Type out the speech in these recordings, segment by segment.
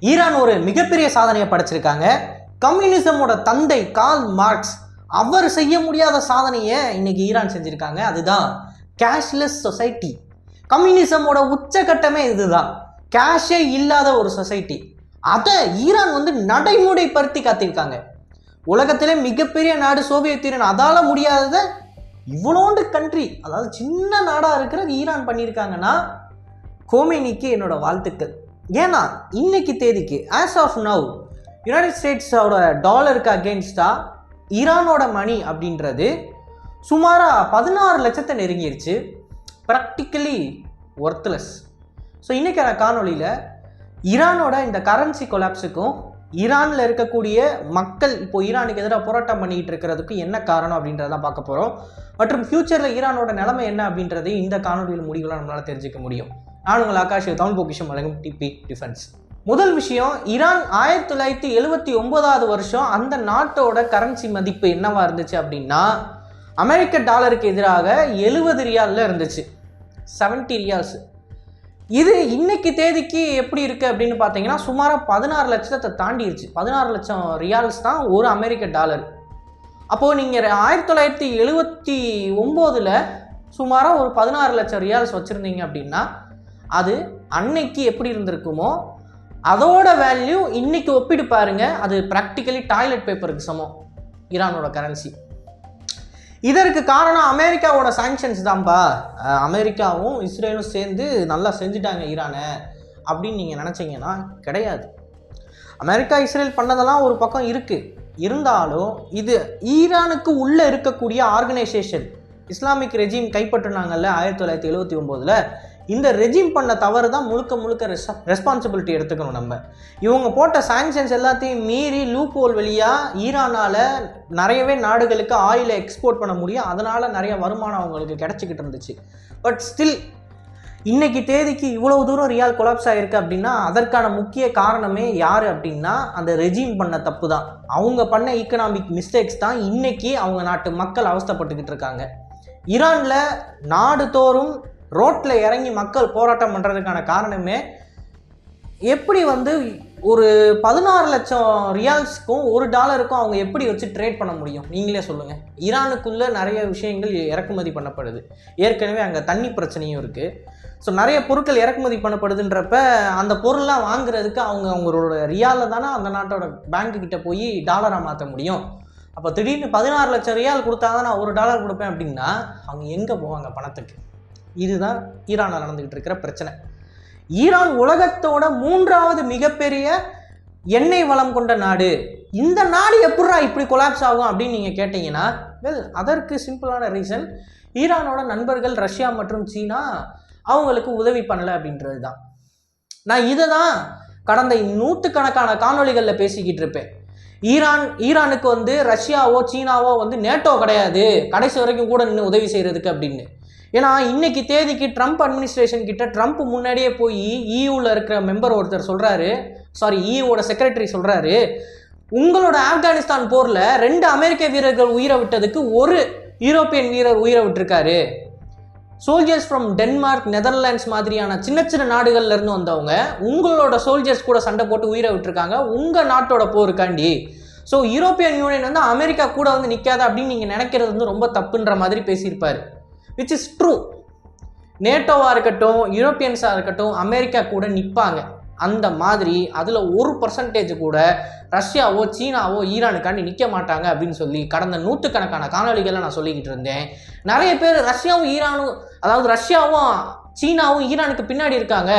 Iran ஒரு மிகப்பெரிய சாதனையை படைச்சிருக்காங்க. கம்யூனிசமோட தந்தை கால் மார்க்ஸ் அவர் செய்ய முடியாத சாதனையை இன்னைக்கு ஈரான் செஞ்சிருக்காங்க. அதுதான் கேஷ்லெஸ் சொசைட்டி கம்யூனிசமோட உச்சகட்டமே இதுதான். கேஷே இல்லாத ஒரு சொசைட்டி அதை ஈரான் வந்து நடைமுறைப்படுத்தி காத்திருக்காங்க. உலகத்திலே மிகப்பெரிய நாடு சோவியத் யூனியன். அதால் முடியாததை இவ்வளோண்டு கண்ட்ரி அதாவது சின்ன நாடாக இருக்கிற ஈரான் பண்ணியிருக்காங்கன்னா கோமேனிக்கு என்னோட வாழ்த்துக்கள். ஏன்னா இன்னைக்கு தேதிக்கு ஆஸ் ஆஃப் நவ் யுனைடெட் ஸ்டேட்ஸோட டாலருக்கு அகேன்ஸ்டாக ஈரானோட மணி அப்படின்றது சுமாராக பதினாறு லட்சத்தை நெருங்கிருச்சு. ப்ராக்டிக்கலி ஒர்த்லெஸ் ஸோ இன்றைக்கான காணொளியில் ஈரானோட இந்த கரன்சி கொலாப்ஸுக்கும் ஈரானில் இருக்கக்கூடிய மக்கள் இப்போ ஈரானுக்கு எதிராக போராட்டம் பண்ணிக்கிட்டு இருக்கிறதுக்கு என்ன காரணம் அப்படின்றத பார்க்க போகிறோம் மற்றும் ஃப்யூச்சரில் ஈரானோட நிலைமை என்ன அப்படின்றதையும் இந்த காணொலியில் முடிவுலாம் நம்மளால் தெரிஞ்சுக்க முடியும். நான் உங்கள் ஆகாஷ் தமிழ் பொக்கிஷம் வழங்கும் டிபி டிஃபென்ஸ் முதல் விஷயம் ஈரான் ஆயிரத்தி தொள்ளாயிரத்தி எழுபத்தி ஒன்பதாவது வருஷம் அந்த நாட்டோட கரன்சி மதிப்பு என்னவா இருந்துச்சு அப்படின்னா அமெரிக்க டாலருக்கு எதிராக எழுபது ரியாலில் இருந்துச்சு. Seventy riyals. இது இன்னைக்கு தேதிக்கு எப்படி இருக்குது அப்படின்னு பார்த்தீங்கன்னா சுமாராக பதினாறு லட்சத்தை தாண்டிடுச்சு பதினாறு லட்சம் ரியால்ஸ் தான் ஒரு அமெரிக்க டாலர். அப்போது நீங்கள் ஆயிரத்தி தொள்ளாயிரத்தி எழுபத்தி ஒம்போதில் சுமாராக ஒரு பதினாறு லட்சம் ரியால்ஸ் வச்சுருந்தீங்க அப்படின்னா அது அன்னைக்கு எப்படி இருந்திருக்குமோ அதோட வேல்யூ இன்னைக்கு ஒப்பிட்டு பாருங்க. அது ப்ராக்டிக்கலி டாய்லெட் பேப்பருக்கு சமம். ஈரானோட கரன்சி இதற்கு காரணம் அமெரிக்காவோட சாங்ஷன்ஸ் தான்ப்பா அமெரிக்காவும் இஸ்ரேலும் சேர்ந்து நல்லா செஞ்சுட்டாங்க ஈரானை. அப்படின்னு நீங்கள் நினச்சிங்கன்னா கிடையாது. அமெரிக்கா இஸ்ரேல் பண்ணதெல்லாம் ஒரு பக்கம் இருக்குது இருந்தாலும் இது ஈரானுக்கு உள்ளே இருக்கக்கூடிய ஆர்கனைசேஷன் இஸ்லாமிக் ரெஜிம் கைப்பற்றினாங்கல்ல ஆயிரத்தி தொள்ளாயிரத்தி எழுபத்தி ஒம்போதில். இந்த ரெஜிம் பண்ண தவறு தான் முழுக்க முழுக்க ரெஸ் ரெஸ்பான்சிபிலிட்டி எடுத்துக்கணும் நம்ம. இவங்க போட்ட சாங்ஷன்ஸ் எல்லாத்தையும் மீறி லூப் ஹோல் வழியாக ஈரானால் நிறையவே நாடுகளுக்கு ஆயிலை எக்ஸ்போர்ட் பண்ண முடியும். அதனால் நிறைய வருமானம் அவங்களுக்கு கிடச்சிக்கிட்டு இருந்துச்சு. பட் ஸ்டில் இன்னைக்கு தேதிக்கு இவ்வளவு தூரம் ரியால் கொலாப்ஸ் ஆயிருக்கு அப்படின்னா அதற்கான முக்கிய காரணமே யார் அப்படின்னா அந்த ரெஜிம் பண்ண தப்பு தான். அவங்க பண்ண ஈக்கனாமிக் மிஸ்டேக்ஸ் தான் இன்னைக்கு அவங்க நாட்டு மக்கள் அவஸ்தைப்பட்டுக்கிட்டு இருக்காங்க. ஈரானில் நாடு தோறும் ரோட்டில் இறங்கி மக்கள் போராட்டம் பண்ணுறதுக்கான காரணமே எப்படி வந்து ஒரு பதினாறு லட்சம் ரியால்ஸ்க்கும் ஒரு டாலருக்கும் அவங்க எப்படி வச்சு ட்ரேட் பண்ண முடியும்? நீங்களே சொல்லுங்கள் ஈரானுக்குள்ளே நிறைய விஷயங்கள் இறக்குமதி பண்ணப்படுது. ஏற்கனவே அங்கே தண்ணி பிரச்சனையும் இருக்குது ஸோ நிறைய பொருட்கள் இறக்குமதி பண்ணப்படுதுன்றப்ப அந்த பொருள்லாம் வாங்குறதுக்கு அவங்க அவங்களோட ரியாலில் தானே அந்த நாட்டோட பேங்க்கு கிட்ட போய் டாலராக மாற்ற முடியும். அப்போ திடீர்னு பதினாறு லட்சம் ரியால் கொடுத்தா தான் நான் ஒரு டாலர் கொடுப்பேன் அப்படின்னா அவங்க எங்கே போவாங்க பணத்துக்கு? இதுதான் ஈரானில் நடந்துக்கிட்டு இருக்கிற பிரச்சனை. ஈரான் உலகத்தோட மூன்றாவது மிகப்பெரிய எண்ணெய் வளம் கொண்ட நாடு. இந்த நாடு எப்படா இப்படி கொலாப்ஸ் ஆகும் அப்படின்னு நீங்கள் கேட்டிங்கன்னா வெல் அதற்கு சிம்பிளான ரீசன் ஈரானோட நண்பர்கள் ரஷ்யா மற்றும் சீனா அவங்களுக்கு உதவி பண்ணலை அப்படின்றது தான் நான் இதை தான் கடந்த நூற்றுக்கணக்கான காணொளிகளில் பேசிக்கிட்டு இருப்பேன். ஈரான் ஈரானுக்கு வந்து ரஷ்யாவோ சீனாவோ வந்து நேட்டோ கிடையாது. கடைசி வரைக்கும் கூட நின்று உதவி செய்கிறதுக்கு அப்படின்னு. ஏன்னா இன்னைக்கு தேதிக்கு ட்ரம்ப் அட்மினிஸ்ட்ரேஷன் கிட்ட ட்ரம்ப் முன்னாடியே போய் இயூவில் இருக்கிற மெம்பர் ஒருத்தர் சொல்கிறாரு சாரி இயூவோட செக்ரட்டரி சொல்கிறாரு உங்களோட ஆப்கானிஸ்தான் போரில் ரெண்டு அமெரிக்க வீரர்கள் உயிரை விட்டதுக்கு ஒரு யூரோப்பியன் வீரர் உயிரை விட்டுருக்காரு. சோல்ஜர்ஸ் ஃப்ரம் டென்மார்க் நெதர்லாண்ட்ஸ் மாதிரியான சின்ன சின்ன நாடுகள்ல இருந்து வந்தவங்க உங்களோட சோல்ஜர்ஸ் கூட சண்டை போட்டு உயிரை விட்டுருக்காங்க. உங்கள் நாட்டோட போருக்காண்டி. ஸோ யூரோப்பியன் யூனியன் வந்து அமெரிக்கா கூட வந்து நிற்காத அப்படின்னு நீங்கள் நினைக்கிறது வந்து ரொம்ப தப்புன்ற மாதிரி பேசியிருப்பார். விச் இஸ் ட்ரூ நேட்டோவாக இருக்கட்டும் யூரோப்பியன்ஸாக இருக்கட்டும் அமெரிக்கா கூட நிற்பாங்க அந்த மாதிரி அதில் ஒரு பர்சன்டேஜ் கூட ரஷ்யாவோ சீனாவோ ஈரானுக்காண்டி நிற்க மாட்டாங்க அப்படின்னு சொல்லி கடந்த நூற்றுக்கணக்கான காணொலிகளை நான் சொல்லிக்கிட்டு இருந்தேன். நிறைய பேர் ரஷ்யாவும் ஈரானும் அதாவது ரஷ்யாவும் சீனாவும் ஈரானுக்கு பின்னாடி இருக்காங்க.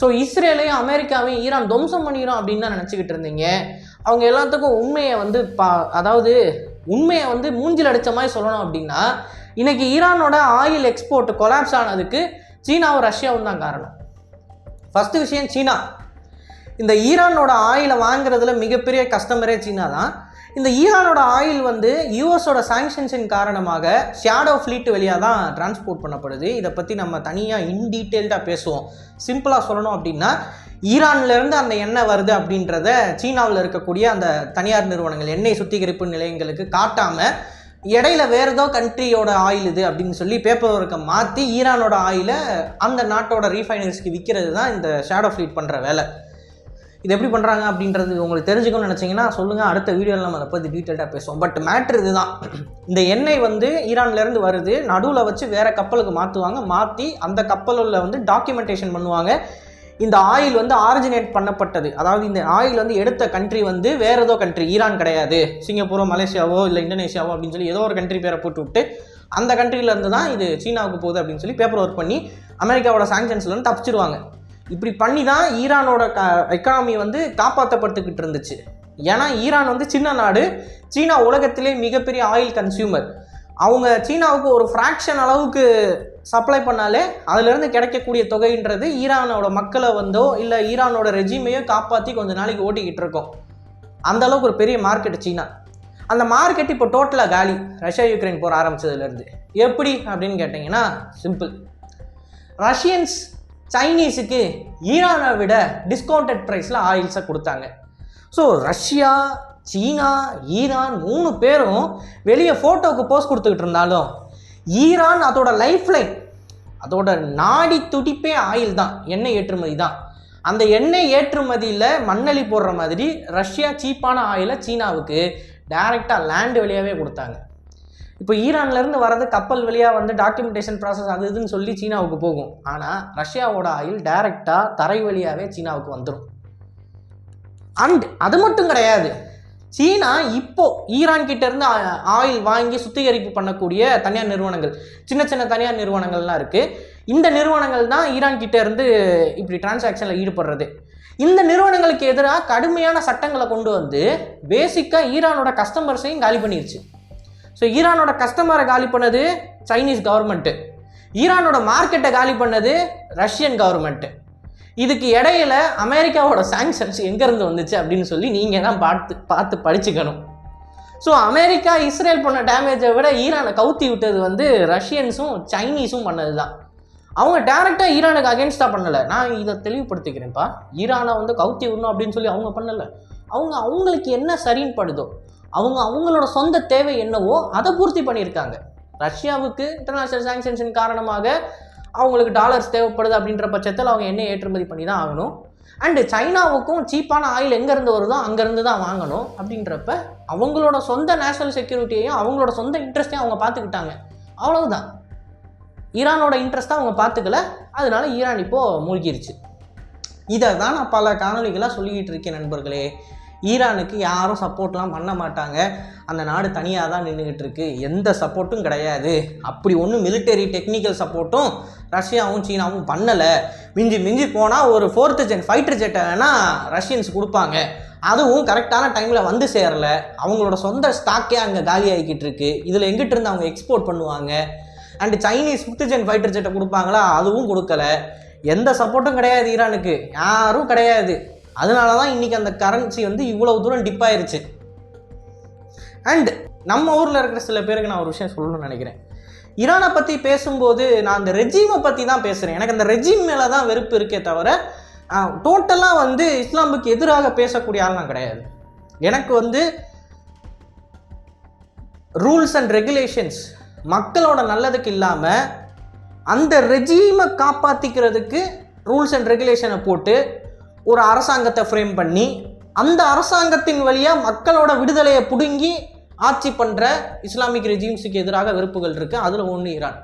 ஸோ இஸ்ரேலையும் அமெரிக்காவையும் ஈரான் துவம்சம் பண்ணிடும் அப்படின்னு தான் நினச்சிக்கிட்டு இருந்தீங்க. அவங்க எல்லாத்துக்கும் உண்மையை வந்து பா அதாவது உண்மையை வந்து மூஞ்சில் அடித்த மாதிரி சொல்லணும் அப்படின்னா இன்னைக்கு ஈரானோட ஆயில் எக்ஸ்போர்ட் கொலாப்ஸ் ஆனதுக்கு சீனாவும் ரஷ்யாவும் தான் காரணம். ஃபஸ்ட்டு விஷயம் சீனா. இந்த ஈரானோட ஆயிலை வாங்குறதுல மிகப்பெரிய கஸ்டமரே சீனா தான். இந்த ஈரானோட ஆயில் வந்து யூஎஸோட சாங்ஷன்ஸின் காரணமாக ஷேடோ ஃப்ளீட் வழியாக தான் டிரான்ஸ்போர்ட் பண்ணப்படுது. இதை பற்றி நம்ம தனியாக இன் டீட்டெயில்டாக பேசுவோம். சிம்பிளாக சொல்லணும் அப்படின்னா ஈரான்லேருந்து அந்த எண்ணெய் வருது அப்படின்றத சீனாவில் இருக்கக்கூடிய அந்த தனியார் நிறுவனங்கள் எண்ணெய் சுத்திகரிப்பு நிலையங்களுக்கு காட்டாமல் இடையில வேற ஏதோ கண்ட்ரியோட ஆயில் இது அப்படின்னு சொல்லி பேப்பர் ஒர்க்கை மாற்றி ஈரானோட ஆயிலை அந்த நாட்டோட ரீஃபைனரிஸ்க்கு விற்கிறது தான் இந்த ஷேடோ ஃப்ளீட் பண்ணுற வேலை. இது எப்படி பண்ணுறாங்க அப்படின்றது உங்களுக்கு தெரிஞ்சுக்கணும்னு நினச்சிங்கன்னா சொல்லுங்கள் அடுத்த வீடியோவில் நம்ம அதை பற்றி டீட்டெயிலாக பேசுவோம். பட் மேட்ரு இதுதான். இந்த எண்ணெய் வந்து ஈரான்லேருந்து வருது. நடுவில் வச்சு வேறு கப்பலுக்கு மாற்றுவாங்க மாற்றி அந்த கப்பலில் வந்து டாக்குமெண்டேஷன் பண்ணுவாங்க. இந்த ஆயில் வந்து ஆரிஜினேட் பண்ணப்பட்டது. அதாவது இந்த ஆயில் வந்து எடுத்த கண்ட்ரி வந்து வேற ஏதோ கண்ட்ரி ஈரான் கிடையாது. சிங்கப்பூரோ மலேசியாவோ இல்லை இந்தோனேஷியாவோ அப்படின்னு சொல்லி ஏதோ ஒரு கண்ட்ரி பேரை போட்டு விட்டு அந்த கண்ட்ரியிலேருந்து தான் இது சீனாவுக்கு போகுது அப்படின்னு சொல்லி பேப்பர் ஒர்க் பண்ணி அமெரிக்காவோட சாங்ஷன்ஸ்லேருந்து தப்பிச்சிருவாங்க. இப்படி பண்ணி தான் ஈரானோட க எக்கானமி வந்து காப்பாற்றப்பட்டுக்கிட்டு இருந்துச்சு. ஏன்னா ஈரான் வந்து சின்ன நாடு. சீனா உலகத்திலே மிகப்பெரிய ஆயில் கன்சியூமர் அவங்க சீனாவுக்கு ஒரு ஃப்ராக்ஷன் அளவுக்கு சப்ளை பண்ணாலே அதுலேருந்து கிடைக்கக்கூடிய தொகைன்றது ஈரானோட மக்களை வந்தோ இல்லை ஈரானோட ரெஜிமையோ காப்பாற்றி கொஞ்ச நாளைக்கு ஓட்டிக்கிட்டு இருக்கோம். அந்தளவுக்கு ஒரு பெரிய மார்க்கெட் சீனா. அந்த மார்க்கெட் இப்போ டோட்டலாக காலி. ரஷ்யா யுக்ரைன் போர் ஆரம்பித்ததுலேருந்து எப்படி அப்படின்னு கேட்டிங்கன்னா சிம்பிள் ரஷ்யன்ஸ் சைனீஸுக்கு ஈரானை விட டிஸ்கவுண்டட் ப்ரைஸில் ஆயில்ஸை கொடுத்தாங்க. ஸோ ரஷ்யா சீனா ஈரான் மூணு பேரும் வெளியே ஃபோட்டோவுக்கு போஸ்ட் கொடுத்துக்கிட்டு இருந்தாலும் ஈரான் அதோட லைஃப் லைன் அதோட நாடி துடிப்பே ஆயில் தான் எண்ணெய் ஏற்றுமதி தான். அந்த எண்ணெய் ஏற்றுமதியில் மண்ணலி போடுற மாதிரி ரஷ்யா சீப்பான ஆயிலை சீனாவுக்கு டைரெக்டாக லேண்ட் வழியாகவே கொடுத்தாங்க. இப்போ ஈரான்லேருந்து வர்றது கப்பல் வழியாக வந்து டாக்குமெண்டேஷன் ப்ராசஸ் அது இதுன்னு சொல்லி சீனாவுக்கு போகும். ஆனால் ரஷ்யாவோட ஆயில் டைரெக்டாக தரை வழியாகவே சீனாவுக்கு வந்துடும் அண்ட் அது மட்டும் கிடையாது. சீனா இப்போ ஈரான் கிட்ட இருந்து ஆ- ஆயில் வாங்கி சுத்திகரிப்பு பண்ணக்கூடிய தனியார் நிறுவனங்கள் சின்ன சின்ன தனியார் நிறுவனங்கள்லாம் இருக்கு. இந்த நிறுவனங்கள் தான் ஈரான் கிட்ட இருந்து இப்படி டிரான்சாக்ஷனில் ஈடுபடுறது. இந்த நிறுவனங்களுக்கு எதிராக கடுமையான சட்டங்களை கொண்டு வந்து பேசிக்காக ஈரானோட கஸ்டமர்ஸையும் காலி பண்ணிருச்சு. ஸோ ஈரானோட கஸ்டமரை காலி பண்ணது சைனீஸ் கவர்மெண்ட்டு ஈரானோட மார்க்கெட்டை காலி பண்ணது ரஷ்யன் கவர்மெண்ட்டு இதுக்கு இடையில அமெரிக்காவோட சாங்ஷன்ஸ் எங்கேருந்து வந்துச்சு அப்படின்னு சொல்லி நீங்கள் தான் பார்த்து பார்த்து படிச்சுக்கணும். ஸோ அமெரிக்கா இஸ்ரேல் பண்ண டேமேஜை விட ஈரானை கவுத்தி விட்டது வந்து ரஷ்யன்ஸும் சைனீஸும் பண்ணது தான் அவங்க டேரெக்டாக ஈரானுக்கு அகேன்ஸ்டாக பண்ணலை. நான் இதை தெளிவுபடுத்திக்கிறேன்ப்பா. ஈரானை வந்து கவுத்தி விடணும் அப்படின்னு சொல்லி அவங்க பண்ணலை. அவங்க அவங்களுக்கு என்ன சரின்னு படுதோ அவங்க அவங்களோட சொந்த தேவை என்னவோ அதை பூர்த்தி பண்ணியிருக்காங்க. ரஷ்யாவுக்கு இன்டர்நேஷ்னல் சாங்ஷன்ஸின் காரணமாக அவங்களுக்கு டாலர்ஸ் தேவைப்படுது அப்படின்ற பட்சத்தில் அவங்க எண்ணெய் ஏற்றுமதி பண்ணி தான் ஆகணும். அண்டு சைனாவுக்கும் சீப்பான ஆயில் எங்கேருந்து வருதோ அங்கேருந்து தான் வாங்கணும் அப்படின்றப்ப அவங்களோட சொந்த நேஷனல் செக்யூரிட்டியையும் அவங்களோட சொந்த இன்ட்ரெஸ்ட்டையும் அவங்க பார்த்துக்கிட்டாங்க. அவ்வளவுதான். ஈரானோட இன்ட்ரெஸ்ட்டை அவங்க பார்த்துக்கல. அதனால ஈரான் இப்போது மூழ்கிருச்சு. இதை தான் நான் பல காணொலிகளாக சொல்லிக்கிட்டு இருக்கேன் நண்பர்களே. ஈரானுக்கு யாரும் சப்போர்ட்லாம் பண்ண மாட்டாங்க. அந்த நாடு தனியாக தான் நின்றுக்கிட்டு இருக்கு எந்த சப்போர்ட்டும் கிடையாது. அப்படி ஒன்றும் மிலிட்டரி டெக்னிக்கல் சப்போர்ட்டும் ரஷ்யாவும் சீனாவும் பண்ணலை. மிஞ்சி மிஞ்சி போனால் ஒரு ஃபோர்த்து ஜென் ஃபைட்டர் ஜெட்டை வேணால் ரஷ்யன்ஸ் கொடுப்பாங்க. அதுவும் கரெக்டான டைமில் வந்து சேரல. அவங்களோட சொந்த ஸ்டாக்கே அங்கே காலி ஆகிக்கிட்டு இருக்கு இதில் எங்கிட்ட இருந்து அவங்க எக்ஸ்போர்ட் பண்ணுவாங்க? And Chinese fifth gen fighter ஜெட்டை கொடுப்பாங்களா? அதுவும் கொடுக்கல. எந்த சப்போர்ட்டும் கிடையாது ஈரானுக்கு. யாரும் கிடையாது. அதனால தான் இன்றைக்கி அந்த கரன்சி வந்து இவ்வளவு தூரம் டிப் ஆயிருச்சு. அண்ட் நம்ம ஊரில் இருக்கிற சில பேருக்கு நான் ஒரு விஷயம் சொல்லணும்னு நினைக்கிறேன். ஈரானை பற்றி பேசும்போது நான் அந்த ரெஜீமை பற்றி தான் பேசுகிறேன் எனக்கு அந்த ரெஜீம் மேலே தான் வெறுப்பு இருக்கே தவிர டோட்டலாக வந்து இஸ்லாமுக்கு எதிராக பேசக்கூடிய ஆள் நான் கிடையாது. எனக்கு வந்து ரூல்ஸ் அண்ட் ரெகுலேஷன்ஸ் மக்களோட நல்லதுக்கு இல்லாமல் அந்த ரெஜீமை காப்பாற்றிக்கிறதுக்கு ரூல்ஸ் அண்ட் ரெகுலேஷனை போட்டு ஒரு அரசாங்கத்தை ஃப்ரேம் பண்ணி அந்த அரசாங்கத்தின் வழியாக மக்களோட விடுதலையை பிடுங்கி ஆட்சி பண்ணுற இஸ்லாமிக் ரெஜிம்ஸுக்கு எதிராக வெறுப்புகள் இருக்குது அதில் ஒன்று ஈரான்.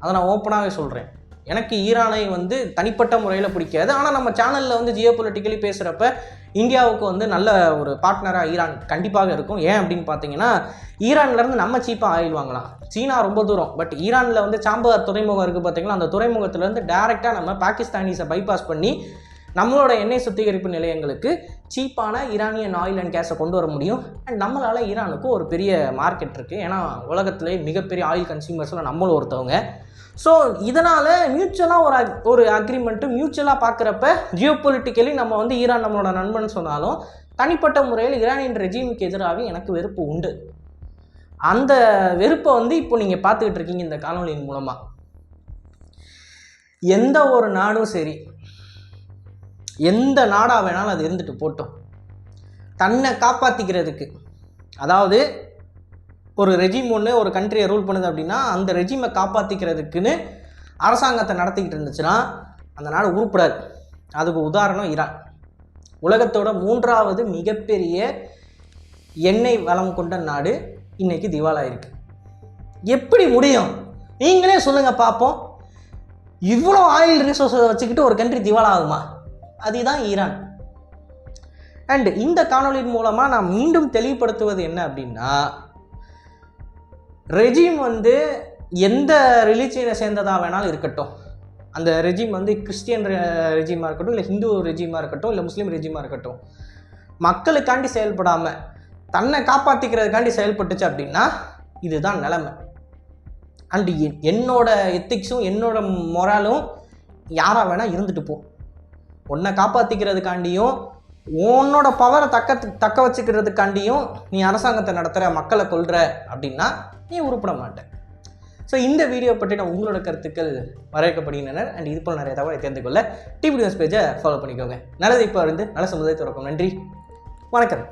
அதை நான் ஓப்பனாகவே சொல்கிறேன் எனக்கு ஈரானை வந்து தனிப்பட்ட முறையில் பிடிக்காது. ஆனால் நம்ம சேனலில் வந்து ஜியோ பொலிட்டிக்கலி பேசுகிறப்ப இந்தியாவுக்கு வந்து நல்ல ஒரு பார்ட்னராக ஈரான் கண்டிப்பாக இருக்கும். ஏன் அப்படின்னு பார்த்தீங்கன்னா ஈரான்லேருந்து நம்ம சீப்பாக ஆயில் வாங்கலாம். சீனா ரொம்ப தூரம். பட் ஈரானில் வந்து சாம்பார் துறைமுகம் இருக்குது பார்த்தீங்களா அந்த துறைமுகத்துலேருந்து டேரெக்டாக நம்ம பாகிஸ்தானிஸை பைபாஸ் பண்ணி நம்மளோட எண்ணெய் சுத்திகரிப்பு நிலையங்களுக்கு சீப்பான ஈரானியன் ஆயில் அண்ட் கேஸை கொண்டு வர முடியும். அண்ட் நம்மளால் ஈரானுக்கு ஒரு பெரிய மார்க்கெட் இருக்குது ஏன்னா உலகத்திலே மிகப்பெரிய ஆயில் கன்சியூமர்ஸில் நம்மளும் ஒருத்தவங்க. ஸோ இதனால் மியூச்சுவலாக ஒரு ஒரு அக்ரிமெண்ட்டு மியூச்சுவலாக பார்க்குறப்ப ஜியோ பொலிட்டிக்கலி நம்ம வந்து ஈரான் நம்மளோட நண்பன் சொன்னாலும் தனிப்பட்ட முறையில் ஈரானியன் ரெஜிமுக்கு எதிராக எனக்கு வெறுப்பு உண்டு. அந்த வெறுப்பை வந்து இப்போ நீங்கள் பார்த்துக்கிட்டு இருக்கீங்க இந்த காணொலியின் மூலமாக எந்த ஒரு நாடும் சரி எந்த நாடாக வேணாலும் அது இருந்துட்டு போட்டோம். தன்னை காப்பாற்றிக்கிறதுக்கு அதாவது ஒரு ரெஜிம் ஒன்று ஒரு கண்ட்ரியை ரூல் பண்ணுது அப்படின்னா அந்த ரெஜிமை காப்பாற்றிக்கிறதுக்குன்னு அரசாங்கத்தை நடத்திக்கிட்டு இருந்துச்சுன்னா அந்த நாடு உருப்படாது. அதுக்கு உதாரணம் ஈரான். உலகத்தோட மூன்றாவது மிகப்பெரிய எண்ணெய் வளம் கொண்ட நாடு இன்னைக்கு திவாலாயிருக்கு எப்படி முடியும்? நீங்களே சொல்லுங்கள் பார்ப்போம் இவ்வளோ ஆயில் ரிசோர்ஸை வச்சுக்கிட்டு ஒரு கண்ட்ரி திவாலாகுமா ஆகுமா? அதுதான் ஈரான். அண்ட் இந்த காணொலியின் மூலமாக நான் மீண்டும் தெளிவுபடுத்துவது என்ன அப்படின்னா ரெஜிம் வந்து எந்த ரிலீஜியனை சேர்ந்ததாக வேணாலும் இருக்கட்டும். அந்த ரெஜிம் வந்து கிறிஸ்டியன் ரெஜிமாக இருக்கட்டும் இல்லை ஹிந்து ரெஜிமாக இருக்கட்டும் இல்லை முஸ்லீம் ரெஜிமாக இருக்கட்டும். மக்களுக்காண்டி செயல்படாமல் தன்னை காப்பாற்றிக்கிறதுக்காண்டி செயல்பட்டுச்சு அப்படின்னா இதுதான் நிலைமை. அண்டு என்னோட எத்திக்ஸும் என்னோட மொராலும் யாராக வேணால் இருந்துட்டு போ. உன்னை காப்பாற்றிக்கிறதுக்காண்டியும் உன்னோட பவரை தக்க தக்க வச்சுக்கிறதுக்காண்டியும் நீ அரசாங்கத்தை நடத்துகிற மக்களை கொள்கிற அப்படின்னா நீ உருப்பிட மாட்டேன் ஸோ இந்த வீடியோ பற்றின உங்களோட கருத்துக்கள் வரவேற்கப்படுகின்றன அண்ட் இது போல் நிறைய தகவலை தெரிந்து கொள்ள டிவி நியூஸ் பேஜை ஃபாலோ பண்ணிக்கோங்க. நல்லது இப்போ இருந்து நல்ல சமுதாயத்தை நன்றி. வணக்கம்.